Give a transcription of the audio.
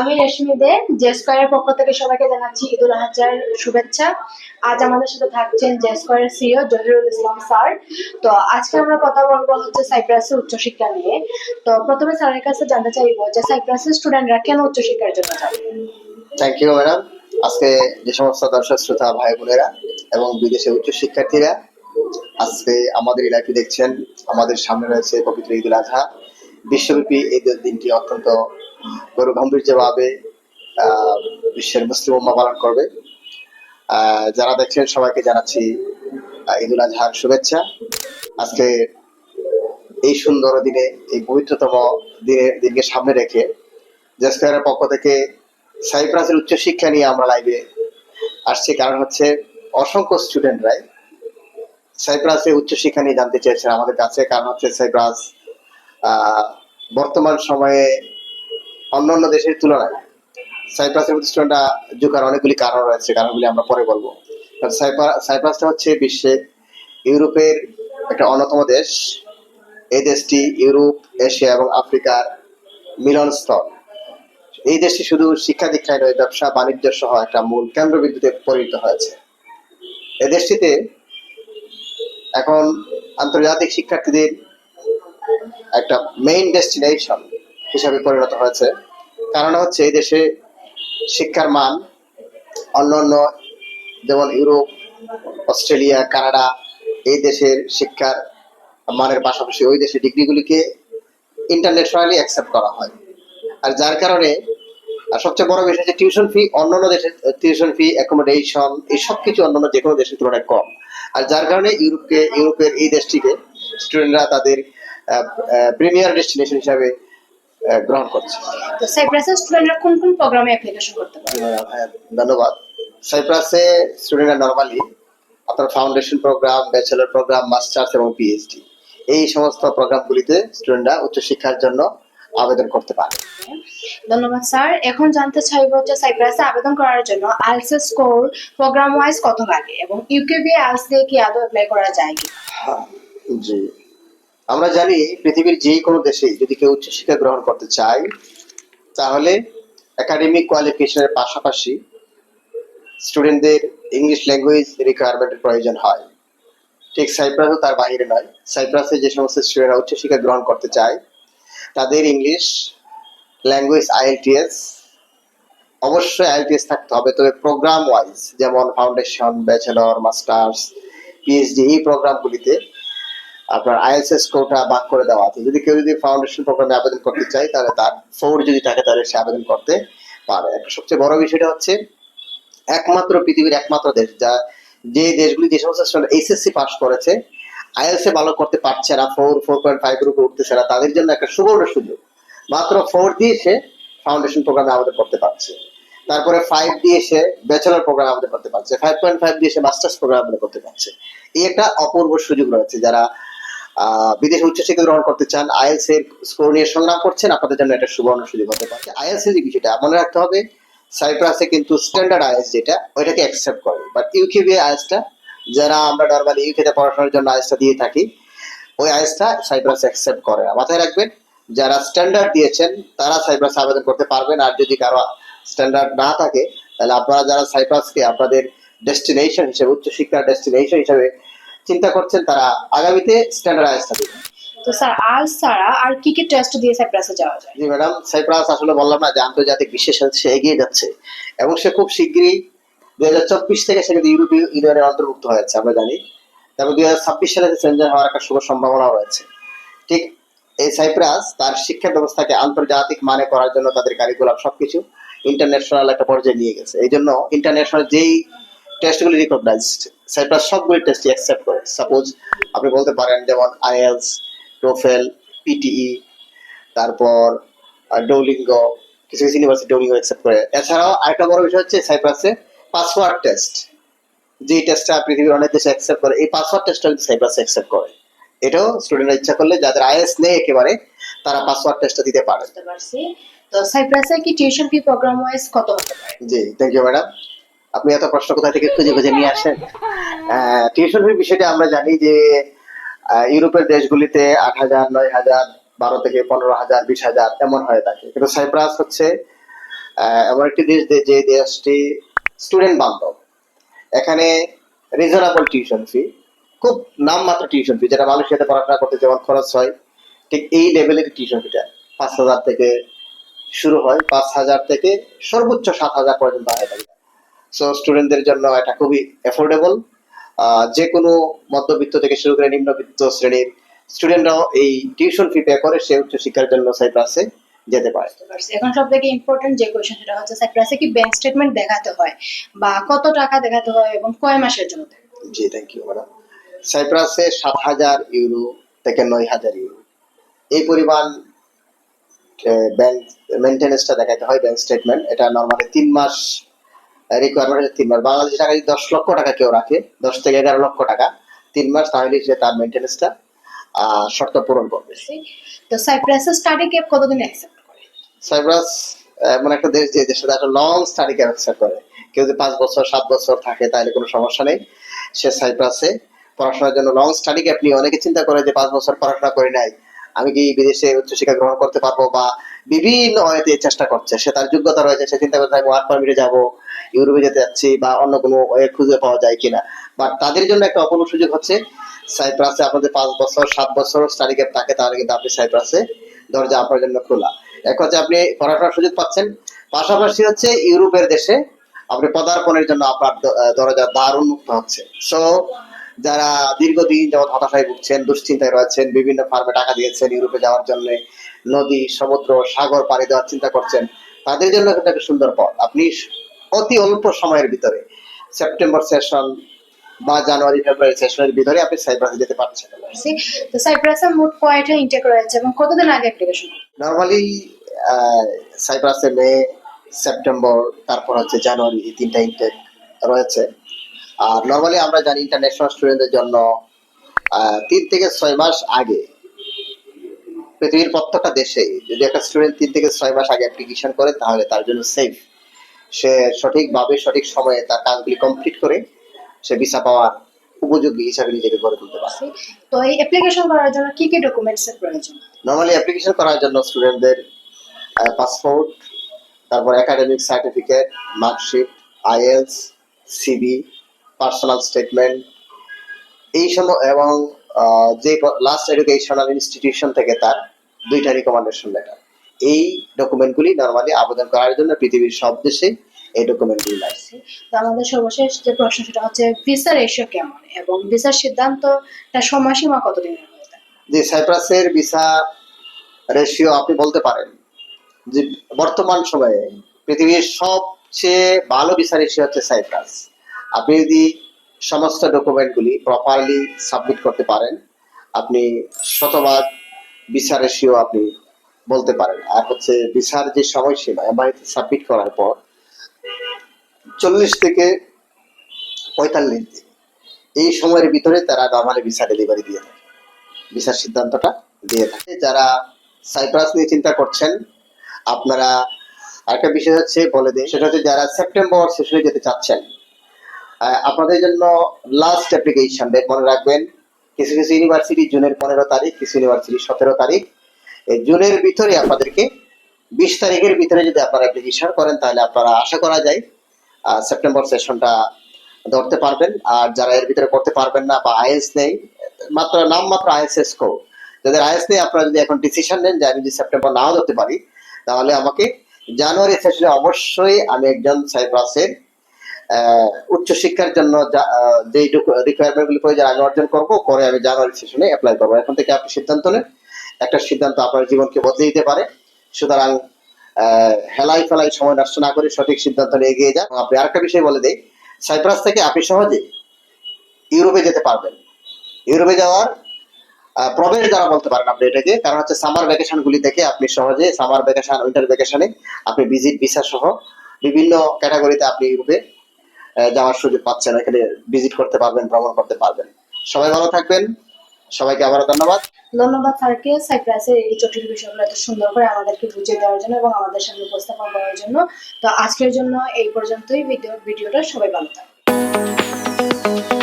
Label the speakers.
Speaker 1: আমি রেশমি দে জে স্কোয়ারের পক্ষ থেকে সবাইকে জানাচ্ছি ঈদুল আজহার শুভেচ্ছা। আজ আমাদের সাথে থাকছেন জে স্কোয়ারের সিও জহিরুল ইসলাম স্যার। তো আজকে আমরা কথা বলব হচ্ছে সাইপ্রাসের উচ্চশিক্ষা নিয়ে। তো প্রথমে স্যারের কাছে জানতে চাইব যে সাইপ্রাসের স্টুডেন্টরা কেন উচ্চশিক্ষার জন্য যাবে
Speaker 2: থ্যাংক ইউ ম্যাডাম আজকে যে সমস্ত দর্শক, শ্রোতা, ভাই বোনেরা এবং বিদেশে উচ্চ শিক্ষার্থীরা আজকে আমাদের এলাকায় দেখছেন, আমাদের সামনে রয়েছে পবিত্র ঈদুল আজহা। বিশ্বব্যাপী এই দিনটি অত্যন্ত গৌরব গাম্ভীর্যভাবে বিশ্বের মুসলিম উম্মা পালন করবে। যারা দেখছেন, সবাইকে জানাচ্ছি ঈদুল আজহার শুভেচ্ছা। আজকে এই সুন্দর দিনে, এই পবিত্রতম দিনে, দিনকে সামনে রেখে জেসফেয়ারের পক্ষ থেকে সাইপ্রাসের উচ্চশিক্ষা নিয়ে আমরা লাইভে আসছি। কারণ হচ্ছে, অসংখ্য স্টুডেন্টরাই সাইপ্রাসে উচ্চশিক্ষা নিয়ে জানতে চেয়েছেন আমাদের কাছে। কারণ হচ্ছে সাইপ্রাস বর্তমান সময়ে অন্যান্য দেশের তুলনায় সাইপ্রাসের প্রতি স্টুডেন্টরা ঝুঁকার অনেকগুলি কারণ রয়েছে কারণগুলি আমরা পরে বলব। সাইপ্রাসটা হচ্ছে বিশ্বে ইউরোপের একটা অন্যতম দেশ। এই দেশটি ইউরোপ, এশিয়া এবং আফ্রিকার মিলনস্থল এই দেশটি শুধু শিক্ষা দীক্ষায় নয়, ব্যবসা, বাণিজ্য সহ একটা মূল কেন্দ্রবিন্দুতে পরিণত হয়েছে। এই দেশটিতে এখন আন্তর্জাতিক শিক্ষার্থীদের একটা মেইন ডেস্টিনেশন হিসাবে পরিণত হয়েছে। কারণ হচ্ছে এই দেশে শিক্ষার মান অন্য অন্য যেমন ইউরোপ, অস্ট্রেলিয়া, কানাডা, এই দেশের শিক্ষার মানের পাশাপাশি ওই দেশের ডিগ্রিগুলিকে ইন্টারন্যাশনালি অ্যাকসেপ্ট করা হয়। আর যার কারণে আর সবচেয়ে বড় বিষয় যে টিউশন ফি অন্যান্য দেশের টিউশন ফি অ্যাকোমোডেশন এই সব কিছু অন্যান্য যে কোনো দেশের তুলনায় কম। আর যার কারণে ইউরোপকে, ইউরোপের এই দেশটিকে স্টুডেন্টরা তাদের প্রিমিয়ার ডেস্টিনেশন হিসাবে গ্রহণ করছে।
Speaker 1: তো সাইপ্রাসের স্টুডেন্টরা কোন কোন প্রোগ্রামে অ্যাপ্লিকেশন করতে পারে?
Speaker 2: হ্যাঁ, ধন্যবাদ। সাইপ্রাসে স্টুডেন্টরা নর্মালি আপনার foundation program bachelor program masters এবং পিএইচডি এই সমস্ত প্রোগ্রামগুলিতে স্টুডেন্টরা উচ্চশিক্ষার জন্য আবেদন করতে পারে।
Speaker 1: ধন্যবাদ স্যার। এখন জানতে চাইব যে সাইপ্রাসে আবেদন করার জন্য আইএলস স্কোর প্রোগ্রাম ওয়াইজ কত লাগে এবং ইউকেবি আইএলস দিয়ে কি আদৌ অ্যাপ্লাই করা যায় কি
Speaker 2: হ্যাঁ, জি। আমরা জানি পৃথিবীর যে কোনো দেশেই যদি কেউ উচ্চশিক্ষা গ্রহণ করতে চায়, তাহলে একাডেমিক কোয়ালিফিকেশনের পাশাপাশি স্টুডেন্টদের ইংলিশ ল্যাঙ্গুয়েজ রিকোয়ারমেন্টের প্রয়োজন হয়। ঠিক সাইপ্রাসও তার বাইরে নয়। সাইপ্রাসে যে সমস্ত স্টুডেন্টরা উচ্চশিক্ষা গ্রহণ করতে চায়, তাদের ইংলিশ ল্যাঙ্গুয়েজ আইএলটিএস অবশ্যই আইএলটিএস থাকতে হবে। তবে প্রোগ্রাম ওয়াইজ যেমন ফাউন্ডেশন ব্যাচেলর মাস্টার্স পিএইচডি এই প্রোগ্রামগুলিতে আপনার আইএলটিএস কোটা ভাগ করে দেওয়া আছে। যদি কেউ যদি ফাউন্ডেশন প্রোগ্রামে আবেদন করতে চায়, তাহলে তার ফোর যদি থাকে, তাহলে সে আবেদন করতে পারে। একটা সবচেয়ে বড় বিষয়টা হচ্ছে, একমাত্র পৃথিবীর একমাত্র দেশ, যা যে দেশগুলি যে সমস্ত এইচএসসি পাস করেছে আইএলস ভালো করতে পারছে না ফোর ফোর পয়েন্ট ফাইভ এর উঠতেছে না, তাদের জন্য একটা সুবর্ণ সুযোগ। মাত্র ফোর দিয়ে সে ফাউন্ডেশন প্রোগ্রামে আবেদন করতে পারছে। তারপরে ফাইভ দিয়ে সে ব্যাচেলর প্রোগ্রাম আবেদন করতে পারছে। ফাইভ পয়েন্ট ফাইভ দিয়ে সে মাস্টার্স প্রোগ্রাম আবেদন করতে পারছে। এই একটা অপূর্ব সুযোগ রয়েছে, যারা বিদেশে উচ্চশিক্ষা গ্রহণ করতে চান আইএলস এর স্কোর নিয়ে সংগ্রাম করছেন, আপনাদের জন্য একটা সুবর্ণ সুযোগ হতে পারে। আইএলস এর বিষয়টা, মনে রাখতে হবে, সাইপ্রাসে কিন্তু স্ট্যান্ডার্ড আইএলস যেটা, ওইটাকে অ্যাকসেপ্ট করে। বাট ইউকেবি আইএলসটা, যারা আমরা নর্মালি ইউকেতে পড়াশোনার জন্য আইএলসটা দিয়ে থাকি, ওই আইএলসটা সাইপ্রাস অ্যাকসেপ্ট করে না। মাথায় রাখবেন, যারা স্ট্যান্ডার্ড দিয়েছেন, তারা সাইপ্রাসে আবেদন করতে পারবেন। আর যদি কারও স্ট্যান্ডার্ড না থাকে, তাহলে আপনারা যারা সাইপ্রাসকে আপনাদের ডেস্টিনেশন হিসেবে, উচ্চশিক্ষার ডেস্টিনেশন হিসেবে চিন্তা করছেন তারা আগামীতে স্ট্যান্ডার্ড আইএলসটা দেবেন
Speaker 1: তো স্যার আইএলস ছাড়া আর কি কি টেস্ট দিয়ে সাইপ্রাসে যাওয়া যায়?
Speaker 2: জি ম্যাডাম সাইপ্রাস আসলে বললাম না যে আন্তর্জাতিক বিশ্বের সাথে সে এগিয়ে যাচ্ছে। এবং সে খুব শীঘ্রই দুই হাজার চব্বিশ থেকে সে কিন্তু ইউরোপীয় ইউনিয়নের অন্তর্ভুক্ত হয়েছে আমরা জানি। তারপর দুই হাজার ছাব্বিশ সালে সেঞ্জার হওয়ার একটা শুভ সম্ভাবনা রয়েছে। ঠিক এই সাইপ্রাস তার শিক্ষা ব্যবস্থাকে আন্তর্জাতিক মানে করার জন্য তাদের কারিকুলাম সবকিছু ইন্টারন্যাশনাল একটা পর্যায়ে নিয়ে গেছে। এই জন্য ইন্টারন্যাশনাল যেই টেস্টগুলি রিকগনাইজড সাইপ্রাস সবগুলি টেস্টই অ্যাকসেপ্ট করে। সাপোজ আপনি বলতে পারেন যেমন আইএলস টোফেল পিটিই তারপর ডৌলিঙ্গ কিছু কিছু ইউনিভার্সিটি ডৌলিঙ্গ অ্যাকসেপ্ট করে। এছাড়াও আরেকটা বড় বিষয় হচ্ছে সাইপ্রাসে পাসওয়ার্ড টেস্ট যে টেস্টটা পৃথিবীর অনেক দেশে অ্যাকসেপ্ট করে এই পাসওয়ার্ড টেস্টটা কিন্তু সাইপ্রাস অ্যাকসেপ্ট করে। এটাও স্টুডেন্টরা ইচ্ছা করলে যাদের আইএস নেই একেবারে তারা পাসওয়ার্ড টেস্টটা দিতে পারে।
Speaker 1: তো সাইপ্রাসে কি টিউশন ফি প্রোগ্রাম ওয়াইজ কত হতে পারে?
Speaker 2: জি থ্যাংক ইউ ম্যাডাম আপনি এত প্রশ্ন কোথা থেকে খুঁজে খুঁজে নিয়ে আসেন? টিউশন ফির বিষয়টা আমরা জানি যে ইউরোপের দেশগুলিতে আট হাজার, নয় হাজার, বারো থেকে পনেরো হাজার, বিশ হাজার এমন হয়ে থাকে। কিন্তু সাইপ্রাস হচ্ছে এমন একটি দেশ যে- দেশটি স্টুডেন্ট বান্ধব। এখানে রিজনেবল টিউশন ফি খুব নামমাত্র টিউশন ফি যেটা মানুষের সাথে পড়াশোনা করতে যেমন খরচ হয়, ঠিক এই লেভেলের টিউশন ফিটা পাঁচ হাজার থেকে শুরু হয়, পাঁচ হাজার থেকে সর্বোচ্চ সাত হাজার পর্যন্ত হয় সো স্টুডেন্টদের জন্য এটা খুবই অ্যাফোর্ডেবল যে কোনো মধ্যবিত্ত থেকে শুরু করে নিম্নবিত্ত শ্রেণির স্টুডেন্টরাও এই টিউশন ফি পে করে সে উচ্চশিক্ষার জন্য সাইপ্রাসে যেতে পারে।
Speaker 1: এখন সব থেকে ইম্পর্টেন্ট যে কোয়েশ্চেন সেটা হচ্ছে সাইপ্রাসে কি ব্যাংক স্টেটমেন্ট দেখাতে হয় বা কত টাকা দেখাতে হয় এবং কয় মাসের জন্য
Speaker 2: জি থ্যাংক ইউ ম্যাডাম সাইপ্রাসে সাত হাজার ইউরো থেকে নয় হাজার ইউরো এই পরিমাণ ব্যাংক মেনটেন্যান্সটা দেখাতে হয় ব্যাংক স্টেটমেন্ট এটা নর্মালি তিন মাস রিকোয়ারমেন্ট তিন মাস। বাংলাদেশি টাকা যদি দশ লক্ষ টাকা কেউ রাখে দশ থেকে এগারো লক্ষ টাকা তিন মাস তাহলে সে তার মেনটেন্যান্সটা শর্ত পূরণ করবে।
Speaker 1: তো সাইপ্রাসে স্টাডি ক্যাপ কতদিন অ্যাকসেপ্ট করে?
Speaker 2: সাইপ্রাস এমন একটা দেশ যে দেশে একটা লং স্টাডি ক্যাপচার করে। কেউ যদি পাঁচ বছর সাত বছর থাকে তাহলে কোনো সমস্যা নেই। সে সাইপ্রাসে পড়াশোনার জন্য লং স্টাডি ক্যাপ নিয়ে অনেকে চিন্তা করে যে পাঁচ বছর পড়াশোনা করি নাই। আমি কি বিদেশে উচ্চশিক্ষা গ্রহণ করতে পারব বা বিভিন্ন ওয়েতে চেষ্টা করছে। সে তার যোগ্যতা রয়েছে, সে চিন্তা করছে, আমি ওয়ার্ক পারমিটে যাব ইউরোপে যেতে যাচ্ছি বা অন্য কোনো ওয়ে খুঁজে পাওয়া যায় কিনা। বাট তাদের জন্য একটা অপূর্ণ সুযোগ হচ্ছে সাইপ্রাসে আপনাদের পাঁচ বছর, সাত বছর স্টাডি ক্যাপ থাকে, তাহলে কিন্তু আপনি সাইপ্রাসে দরজা আপনার জন্য খোলা। এক হচ্ছে আপনি পড়াশোনার সুযোগ পাচ্ছেন, পাশাপাশি হচ্ছে ইউরোপের দেশে আপনি পদার্পণের জন্য আপনার দরজা দ্বার উন্মুক্ত হচ্ছে। সো যারা দীর্ঘদিন যেমন হতাশায় ভুগছেন, দুশ্চিন্তায় রয়েছেন, বিভিন্ন ফার্মে টাকা দিয়েছেন ইউরোপে যাওয়ার জন্য নদী সমুদ্র সাগর পাড়ি দেওয়ার চিন্তা করছেন। তাদের জন্য কিন্তু একটা সুন্দর পথ। আপনি অতি অল্প সময়ের ভিতরে সেপ্টেম্বর সেশন বা জানুয়ারি ফেব্রুয়ারি সেশনের ভিতরে আপনি সাইপ্রাসে যেতে পারছেন।
Speaker 1: পারছি। তো সাইপ্রাসে মোট কয়টা ইনটেক রয়েছে এবং কতদিন আগে অ্যাপ্লিকেশন
Speaker 2: নর্মালি সাইপ্রাসে মে সেপ্টেম্বর তারপর হচ্ছে জানুয়ারি এই তিনটা ইনটেক রয়েছে। আর নর্মালি আমরা জানি ইন্টারন্যাশনাল স্টুডেন্টদের জন্য আহ, তিন থেকে ছয় মাস আগে পৃথিবীর প্রত্যেকটা দেশে যদি একটা স্টুডেন্ট তিন থেকে ছয় মাস আগে অ্যাপ্লিকেশন করে তাহলে তার জন্য সেফ সে সঠিকভাবে সঠিক সময়ে তার কাজগুলি কমপ্লিট করে সে ভিসা পাওয়ার উপযোগী হিসাবে নিজেকে গড়ে তুলতে পারে।
Speaker 1: তো এই অ্যাপ্লিকেশন করার জন্য কি কি ডকুমেন্টস এর প্রয়োজন?
Speaker 2: নর্মালি অ্যাপ্লিকেশন করার জন্য স্টুডেন্টদের পাসপোর্ট তারপর academic certificate marksheet IELTS CV personal statement এই সময় এবং যে লাস্ট এডুকেশনাল ইনস্টিটিউশন থেকে তার দুইটা রিকমেন্ডেশন লেটার এই ডকুমেন্টগুলি নর্মালি আবেদন করার জন্য পৃথিবীর সব দেশে এই ডকুমেন্টগুলি লাগে
Speaker 1: তো আমাদের সর্বশেষ যে প্রশ্ন সেটা হচ্ছে ভিসা রেশিও কেমন? এবং ভিসার সিদ্ধান্তটা সময়সীমা কতদিনের
Speaker 2: যে সাইপ্রাসের ভিসা রেশিও আপনি বলতে পারেন যে বর্তমান সময়ে পৃথিবীর সবচেয়ে ভালো ভিসা রেশিও হচ্ছে সাইপ্রাস। আপনি যদি সমস্ত ডকুমেন্টগুলি প্রপারলি সাবমিট করতে পারেন আপনি শতভাগ ভিসা রেশিও আপনি বলতে পারেন। আর হচ্ছে ভিসার যে সময়সীমা এমআইতে সাবমিট করার পর চল্লিশ থেকে পঁয়তাল্লিশ দিন, এই সময়ের ভিতরে তারা নর্মালি ভিসা ডেলিভারি দিয়ে থাকে। ভিসার সিদ্ধান্তটা দিয়ে থাকে। যারা সাইপ্রাস নিয়ে চিন্তা করছেন, আপনারা আরেকটা বিষয় হচ্ছে বলে দিই, সেটা হচ্ছে যারা সেপ্টেম্বর সেশনে যেতে চাচ্ছেন আপনাদের জন্য লাস্ট অ্যাপ্লিকেশন ডেট মনে রাখবেন কিছু কিছু ইউনিভার্সিটি জুনের পনেরো তারিখ কিছু ইউনিভার্সিটি সতেরো তারিখ। জুনের ভিতরে আপনাদেরকে বিশ তারিখের ভিতরে যদি আপনারা অ্যাপ্লিকেশন করেন, তাহলে আপনারা আশা করা যায় সেপ্টেম্বর সেশনটা ধরতে পারবেন। আর যারা এর ভিতরে করতে পারবেন না বা আইএস নেই, মাত্র নাম মাত্র আইএসএস কো যাদের আইএস নেই, আপনারা যদি এখন ডিসিশন নেন যে আমি যদি সেপ্টেম্বর নাও ধরতে পারি, তাহলে আমাকে জানুয়ারি সেশনে অবশ্যই আমি একজন সাইপ্রাসের উচ্চশিক্ষার জন্য যা- রিকোয়ারমেন্ট গুলি প্রয়োজন, আমি অর্জন করব করে আমি জানুয়ারি সেশনে অ্যাপ্লাই করব। এখন থেকে আপনি সিদ্ধান্ত নেন। একটা সিদ্ধান্ত আপনার জীবনকে বদলে দিতে পারে। সুতরাং হেলাই ফেলাই সময় নষ্ট না করে সঠিক সিদ্ধান্ত নিয়ে এগিয়ে যান। আপনি আরেকটা বিষয় বলে দেই, সাইপ্রাস থেকে আপনি সহজে ইউরোপে যেতে পারবেন। ইউরোপে যাওয়ার প্রবেশ দ্বারা বলতে পারেন আপনি এটাকে। কারণ হচ্ছে সামার ভ্যাকেশন গুলি থেকে আপনি সহজে সামার ভ্যাকেশন উইন্টার ভ্যাকেশনে আপনি ভিজিট ভিসা সহ বিভিন্ন ক্যাটাগরিতে আপনি ইউরোপে যাওয়ার সুযোগ পাচ্ছেন, এখানে ভিজিট করতে পারবেন, ভ্রমণ করতে পারবেন। সবাই ভালো থাকবেন। সবাইকে আবার ধন্যবাদ।
Speaker 1: ধন্যবাদ স্যারকে সাইপ্রাসের এই জটিল বিষয়গুলো এত সুন্দর করে আমাদেরকে বুঝিয়ে দেওয়ার জন্য এবং আমাদের সামনে উপস্থাপন করার জন্য। তো আজকের জন্য এই পর্যন্তই। ভিডিও ভিডিওটা সবাই ভালো থাকবে